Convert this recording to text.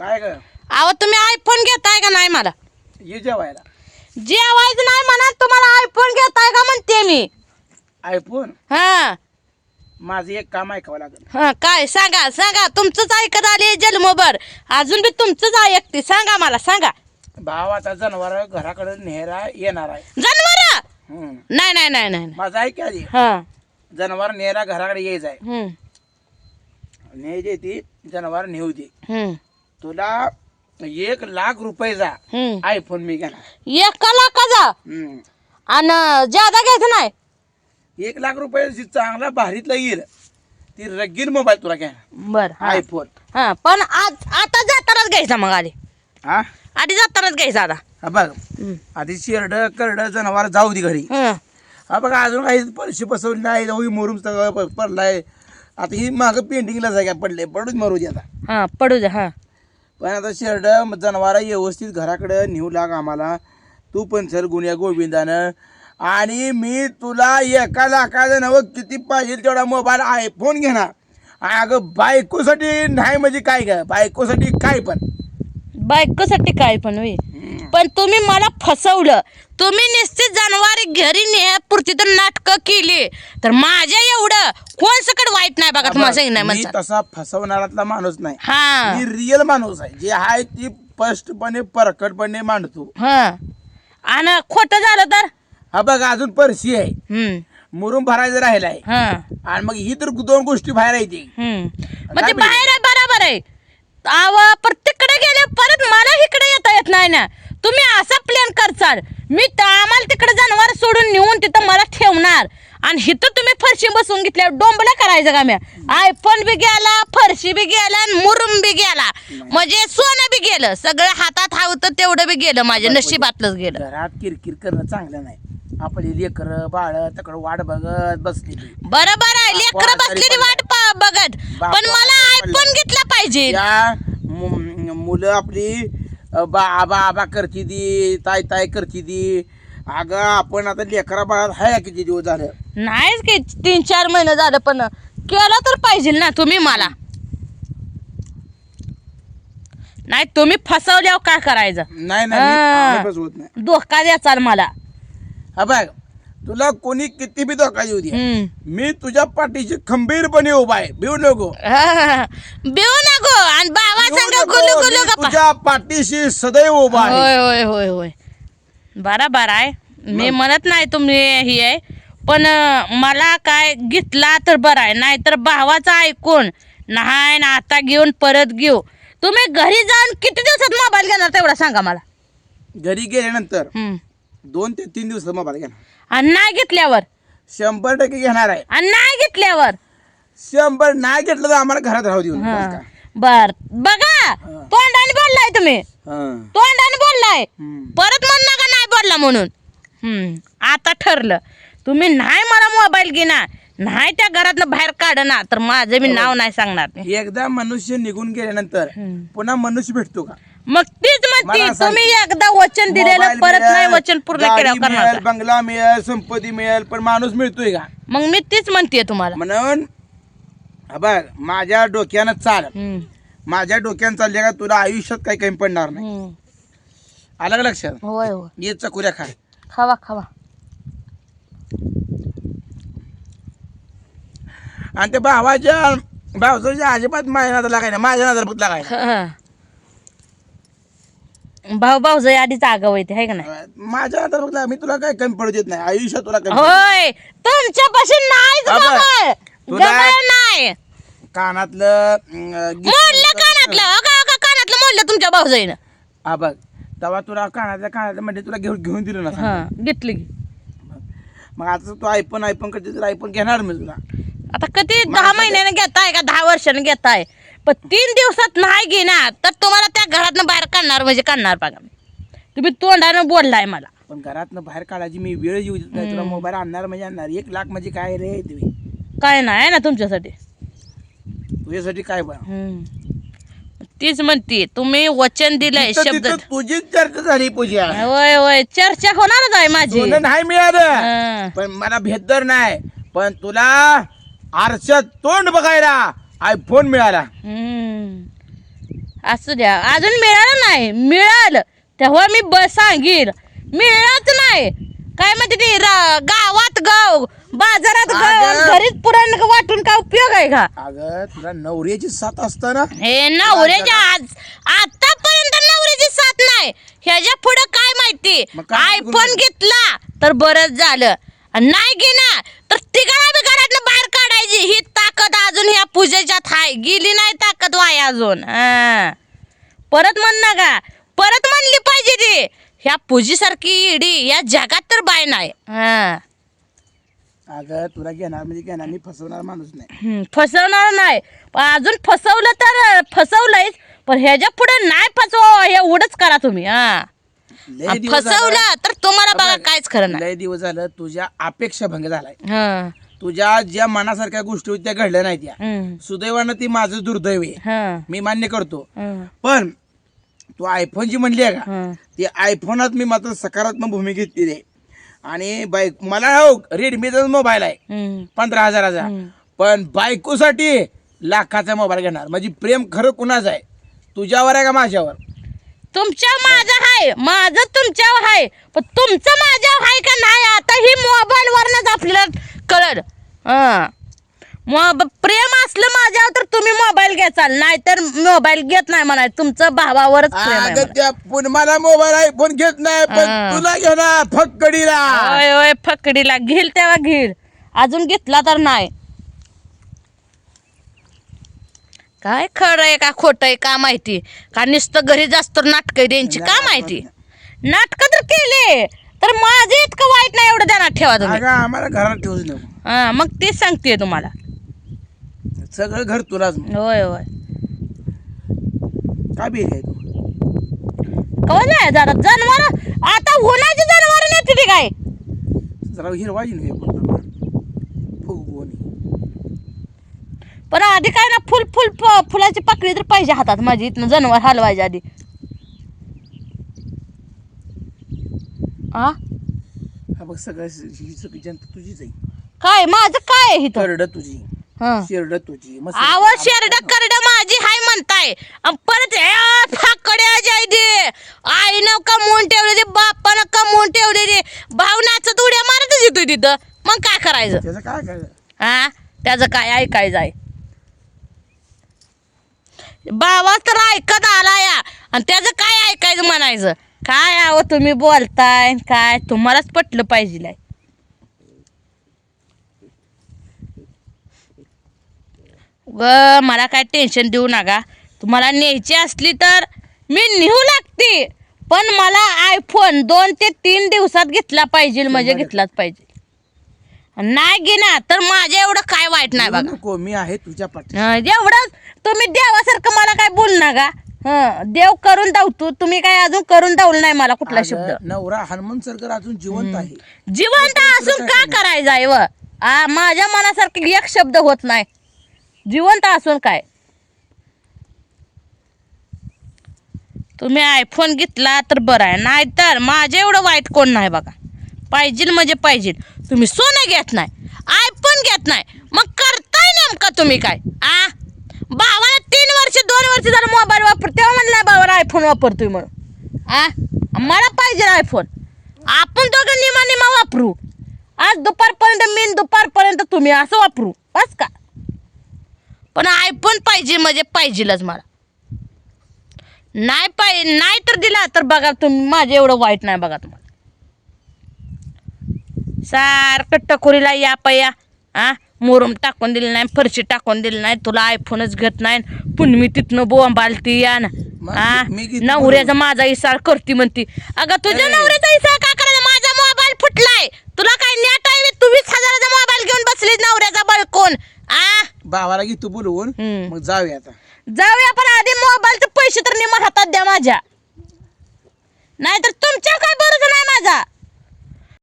काय ग? अहो तुम्ही आयफोन घेताय का नाही मला? ये जेवायला. जेवायचं नाही म्हणा तुम्हाला आयफोन घेताय का म्हणते मी. आयफोन हा. माझं एक काम ऐकावं लागेल. हा काय? सांगा सांगा. तुमचंच ऐकत आले जन्मभर. अजून बी तुमचंच ऐकते सांगा मला सांगा. भाव आता जनावर घराकडे नेहरा येणार आहे. हम्म. नाही नाही नाही नाही नाही. माझं ऐक आधी? हा. जनावर नेहरा घराकडे यायचं आहे हम्म, न्यायची ती जनावर नेऊ दे. हम्म, तुला एक लाख रुपयेचा हम्म. आयफोन मी घेणार. एका लाखाचा? हम्म. आणि ज्यादा घ्यायचं नाही? एक लाख रुपये चांगला भारीतला येईल ती रगील मोबाईल तुला घेणार. बर. आयफोन हा पण आज आता जातानाच घ्यायचा मग आधी. हा? आधी जातानाच घ्यायचा आता. हा बघ. हम्म. आधी शेरड करड जनावर जाऊ दे घरी. हं. हा बघा अजून काही पैसे बसवले नाही होई मोरून सगळं प- पडलाय. आता ही मागं पेंटिंगला जागा पडले पडूच मरू दे आता. हा पडू द्या हा. पण आता शेरड जनावरं व्यवस्थित घराकडे नेऊ लाग आम्हाला. तू पण सर गुन्ह्या गोविंदानं. आणि मी तुला एका लाखाचं नवं किती पाहिजे तेवढा मोबाईल आयफोन घेणार. अगं बायकोसाठी नाही म्हणजे काय काय बायकोसाठी काय पण? बायकोसाठी काय पण होई पण तुम्ही मला फसवलं. तुम्ही निश्चित जाणवारी घरी नेण्यापुरती तर नाटकं केली. तर माझ्या एवढं कोण सकट वाईट नाही बघा तुम्हाला सांगितलं मी म्हणता तसा फसवणारातला माणूस नाही. हा. मी रिअल माणूस आहे. जे आहे ती स्पष्टपणे परखडपणे मांडतो. हा. आणि खोटं झालं तर? हा बघ अजून परशी आहे. हम्म. मुरुम भरायचं राहिलाय. हा. आणि मग ही तर दोन गोष्टी बाहेर आहे ती हम्म मग ते बाहेर आहे बरोबर आहे. आव पर तिकडे गेले परत मला इकडे येता येत नाही ना. तुम्ही असा प्लॅन करचाल मी आम्हाला तिकडे जनावर सोडून नेऊन तिथं मला ठेवणार. आणि इथं तुम्ही फरशी बसून घेतल्या डोंबला करायचं का मी? आयफोन बी गेला फरशी बी गेला आणि मुरुम बी गेला. म्हणजे सोनं बी गेलं. सगळं हातात हवतं तेवढं बी गेलं माझ्या नशिबातलंच गेलं. घरात किरकिर करणं चांगलं नाही. आपली लेकर बाळ तकडं वाट बघत बसलेली. बरोबर आहे. लेकरं बसलेली वाट बघत. पण मला पडलाय. घेतला पाहिजे. या मु- मुलं आपली अ, बा आबा आबा करती दी ताय ताय करती दी अगं आपण आता लेकरा बाळात हाय किती दिवस झालं? नाहीच की तीन चार महिने झालं पण केलं तर पाहिजे ना तुम्ही मला. नाही तुम्ही फसवल्यावर काय करायचं? नाही नाही मी-. आम्ही फसवत नाही. धोका द्याचाल मला. हा बघ. तुला कोणी किती बी धोका देऊ दे. हम्म. मी तुझ्या पाठीशी खंबीरपणे उभा आहे. भिऊ नको. हा. भिऊ नको. आणि बाबा भिऊ सांग नको. गुलू गुलू मी गप्पा. तुझ्या पाठीशी सदैव उभा आहे. होय होय होय होय. बराबर आहे. मी म्हणत नाही तुम्ही ही आहे. पण अं, मला काय घेतला तर बरं आहे. नाहीतर भावाचं ऐकून नाही ना आता घेऊन परत घेऊ. तुम्ही घरी जाऊन किती दिवसात मोबाईल घेणार तेवढा सांगा मला. घरी गेल्यानंतर हम्म. दोन ते तीन दिवसात मोबाईल घेणार. आणि नाही घेतल्यावर? शंभर टक्के घेणार आहे. आणि नाही घेतल्यावर? शंभर नाही घेतलं तर आम्हाला घरात राहू देऊ हा. का? बर. बघा हा. तोंडाने बोललाय तुम्ही. हा. तोंडाने बोललाय. हम्म. परत म्हण नका नाही बोलला म्हणून. हम्म, आता ठरलं. तुम्ही नाही मला मोबाईल घेणार. नाही त्या घरातनं बाहेर काढणार. तर माझं मी नाव नाही सांगणार. एकदा मनुष्य निघून गेल्यानंतर हम्म. पुन्हा मनुष्य भेटतो का? मग तीच म्हणते मला सांग. तुम्ही एकदा वचन दिलेलं मोबाईल परत मिळेल, नाही वचन पूर्ण गाडी केल्यावर करणार मिळेल, का? बंगला मिळेल संपत्ती मिळेल पण माणूस मिळतोय का? मग मी तीच म्हणते तुम्हाला. म्हणून हा बघ माझ्या डोक्यानं चाल. हम्म, माझ्या डोक्यानं चालले का तुला आयुष्यात काही कमी पडणार नाही. हम्म. आलं का लक्षात? होय होय. ये चकुऱ्या खा. खावा खावा. आणि त्या भावाच्या भावसाच्या अजिबात माझ्या नादाला लागाय ना माझ्या नादाला फक्त लागाय हा. भाऊ भाऊ जय आधीच आगाव येते हाय का नाही माझ्या फक्त लाग. मी तुला काय कमी पडू देत नाही आयुष्यात तुला कमी पडू होय तुमच्यापाशी हा बरं. गमळ. तुला- नाही कानातलं अं, गीत- मोडलं कानातलं अगं अगं कानातलं मोडलं तुमच्या भाऊजाईनं हा बघ तेव्हा तुला कानातल्या कानातलं म्हणजे तुला घेऊन घेऊन दिलं ना हा घेतली की. मग आता तू आयफोन आयफोन करते तर आयफोन घेणार मी तुला आता कधी दहा महिन्याने घेताय का दहा वर्षाने घेताय पण तीन दिवसात नाही घेणार तर तुम्हाला त्या घरातनं बाहेर काढणार म्हणजे काढणार बघा. तुम्ही तोंडानं बोललाय मला. पण घरातनं बाहेर काढायची मी वेळ येऊ देत नाही तुला मोबाईल आणणार म्हणजे आणणार. एक लाख म्हणजे काय रे तुम्ही? काय नाही ना तुमच्यासाठी? तुझ्यासाठी काय बा? हम्म. तीच म्हणते तुम्ही वचन दिलंय तिथं- शब्द. तिथं तुझीच चर्चा झाली पूजा. होय होय चर्चा होणारच आहे माझी. तुला नाही मिळालं. हा. पण मला भेदर नाही. पण तुला आरशात तोंड बघायला आयफोन मिळाला. हम्म. असू द्या. अजून मिळालं नाही. मिळालं. तेव्हा मी ब सांगील मिळालंच नाही. काय म्हणते ते रा- गावात गाव बाजारात गाव आणि अगं. घरीच पुरण वाटून काय उपयोग आहे का? अगं तुला नवऱ्याची साथ असताना हे नवऱ्याच्या आज आतापर्यंत नवऱ्याची साथ नाही. ह्याच्या पुढे काय माहिती? मग काय आयफोन? घेतला तर बरंच झालं. आणि नाही घेणार तर तिघाला बी घरातनं बाहेर काढायची ही ताकद अजून ह्या पूजेच्यात हाय गेली नाही ताकद वाय अजून हा. परत म्हण ना का परत म्हणली पाहिजे ती. ह्या पूजेसारखी इडी या जगात तर बाय नाही. हा. अगं तुला घेणार म्हणजे घेणार मी फसवणार माणूस नाही. हम्म, फसवणार नाही. पण अजून फसवलं तर फसवलंयच. पण ह्याच्या पुढे नाही फसवा हे एवढंच करा तुम्ही हा. लय आणि दिवस झालं- फसवलं तर तुम्हाला बघा काहीच खरं नाही. लय दिवस झालं तुझ्या अपेक्षा भंग झालाय. हा. तुझ्या ज्या मनासारख्या गोष्टी होत्या त्या घडल्या नाही त्या. सुदैवानं ती माझं दुर्दैव आहे. मी मान्य करतो. पण तू आयफोन जी म्हणली आहे का. ती आयफोनात मी मात्र सकारात्मक भूमिका घेतलेली आहे. आणि बाईक मला हो रेडमीचा मोबाईल आहे. पंधरा हजाराचा. पण बायकोसाठी लाखाचा मोबाईल घेणार. म्हणजे प्रेम खरं कुणाचं आहे? तुझ्यावर आहे का माझ्यावर? तुमच्या माझं आहे माझं तुमच्यावर आहे पण तुमचं माझ्यावर आहे का नाही? आता ही मोबाईल वरनच आपल्याला कळल? हा. मग प्रेम असलं माझ्यावर तर तुम्ही मोबाईल घ्याचाल. नाहीतर मोबाईल घेत नाही म्हणा तुमचं भावावरच प्रेम आहे अगं मला. त्या पण मला मोबाईल आयफोन घेत नाही पण हा. तुला घेणार फक्कडीला. होय होय फकडीला घेईल तेव्हा घेईल. अजून घेतला तर नाही. काय खरं आहे का खोटं आहे का माहिती? का नुसतं घरी जास्त नाटकं द्यांची का माहिती? नाटकं तर केले. तर माझं इतकं वाईट नाही एवढं ध्यानात ठेवा तुम्ही. अगं आम्हाला घरात ठेवूच नको. हा मग तेच सांगते तुम्हाला. सगळं घर तुलाच मग. होय होय. काय बी आहे तू? कवा जाय जरा जनावर आता उन्हाची जनावर नेते ती काय? जरा हिरवाजी नाही फुगवणी. पण आधी काय ना फुल फुल फ- फुलाची पाकळी तर पाहिजे हातात माझी इथनं जनावर हलवायच्या आधी. हा बघ सगळं ही सगळी जनता तुझीच आहे. काय माझं काय आहे इथं करड तुझी. हं. शेरड तुझी. मस्त आवड शेरड करड माझी हाय म्हणताय. अन परत हे फाकड्या जाय दे आईनं कमवून ठेवले दे बापानं कमवून ठेवले दे भाव नाचत उड्या मारतच तिथं. मग काय करायचं? त्याचं काय काय हा त्याचं काय ऐकायचं आहे? बाबा तर ऐकत आला या आणि त्याचं काय ऐकायचं म्हणायचं? काय आहो तुम्ही बोलताय? काय? तुम्हालाच पटलं पाहिजे ग मला काय टेन्शन देऊ नका. तुम्हाला न्यायची असली तर मी नेऊ लागते. पण मला आयफोन दोन ते तीन दिवसात घेतला पाहिजे म्हणजे घेतलाच पाहिजे. नाही घेणार तर माझ्या एवढं काय वाईट नाही बघा. नको मी आहे तुझ्या पाठी एवढं तुम्ही देवासारखं मला काय बोल ना का हं, देव करून दावतो तुम्ही काय अजून करून दावलं नाही मला कुठला शब्द. अगं, नवरा हनुमान सरकार अजून जिवंत आहे. जिवंत असून का करायचं आहे व? आ, माझ्या मनासारखं एक शब्द होत नाही. जिवंत असून काय? तुम्ही आयफोन घेतला तर बरं आहे. नाहीतर माझं एवढं वाईट कोण नाही बघा. पाहिजे म्हणजे पाहिजे. तुम्ही सोनं घेत नाही. आयफोन घेत नाही. मग करताय नेमकं तुम्ही काय? आ? वर्ष दोन मोबाईल वापर तेव्हा म्हणलं बाबा आयफोन वापरतोय म्हणून. आ? मला पाहिजे आयफोन आपण दोघं निमा निमा वापरू. आज दुपारपर्यंत मी दुपारपर्यंत तुम्ही असं वापरू. बस का? पण आयफोन पाहिजे म्हणजे पाहिजेलच मला. नाही पाहिजे नाही तर दिला तर बघा तुम्ही माझं एवढं वाईट नाही बघा तुम्हाला. सारखं टकोरीला या पया आ? मुरुम टाकून दिलं नाही फरशी टाकून दिली नाही तुला आयफोनच घेत नाही. पण मी तिथनं बोंबालती या ना घेतो नवऱ्याचा माझा इसार करती म्हणती. अगं तुझ्या. नवऱ्याचा इसार का करायचा? माझा मोबाईल फुटलाय. तुला काय नेट आहे तू वीस हजाराचा मोबाईल घेऊन बसली नवऱ्याचा बळकून. आ? भावाला घे तू बोलवून. मग जाऊया आता. जाऊया पण आधी मोबाईलचे पैसे तर निम हातात द्या माझ्या. नाहीतर तुमच्या काय बरोबर नाही माझा?